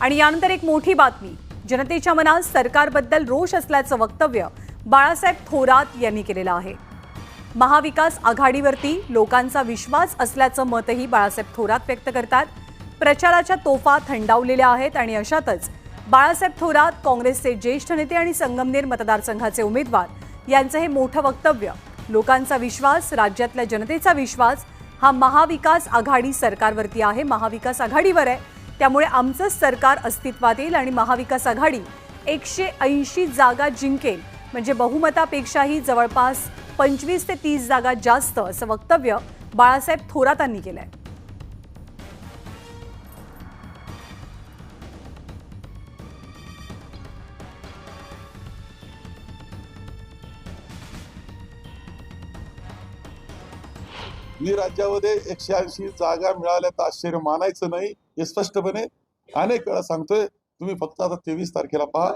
आणि यानंतर एक मोठी बातमी. जनतेच्या मनात सरकारबद्दल रोष असल्याचं वक्तव्य बाळासाहेब थोरात यांनी केलेलं आहे. महाविकास आघाडीवरती लोकांचा विश्वास असल्याचं मतही बाळासाहेब थोरात व्यक्त करतात. प्रचाराच्या तोफा थंडावलेल्या आहेत आणि अशातच बाळासाहेब थोरात काँग्रेसचे ज्येष्ठ नेते आणि संगमनेर मतदारसंघाचे उमेदवार यांचं हे मोठं वक्तव्य. लोकांचा विश्वास राज्यातल्या जनतेचा विश्वास हा महाविकास आघाडी सरकारवरती आहे. महाविकास आघाडीवर आहे. त्यामुळे आमचंच सरकार अस्तित्वात येईल आणि महाविकास आघाडी एकशे ऐंशी जागा जिंकेल. म्हणजे बहुमतापेक्षाही जवळपास पंचवीस ते तीस जागा जास्त असं वक्तव्य बाळासाहेब थोरातांनी केलं आहे मी राज्यामध्ये एकशे ऐंशी जागा मिळाल्या तर आश्चर्य मानायचं नाही हे स्पष्टपणे अनेक वेळा सांगतोय. तुम्ही फक्त आता तेवीस तारखेला पहा.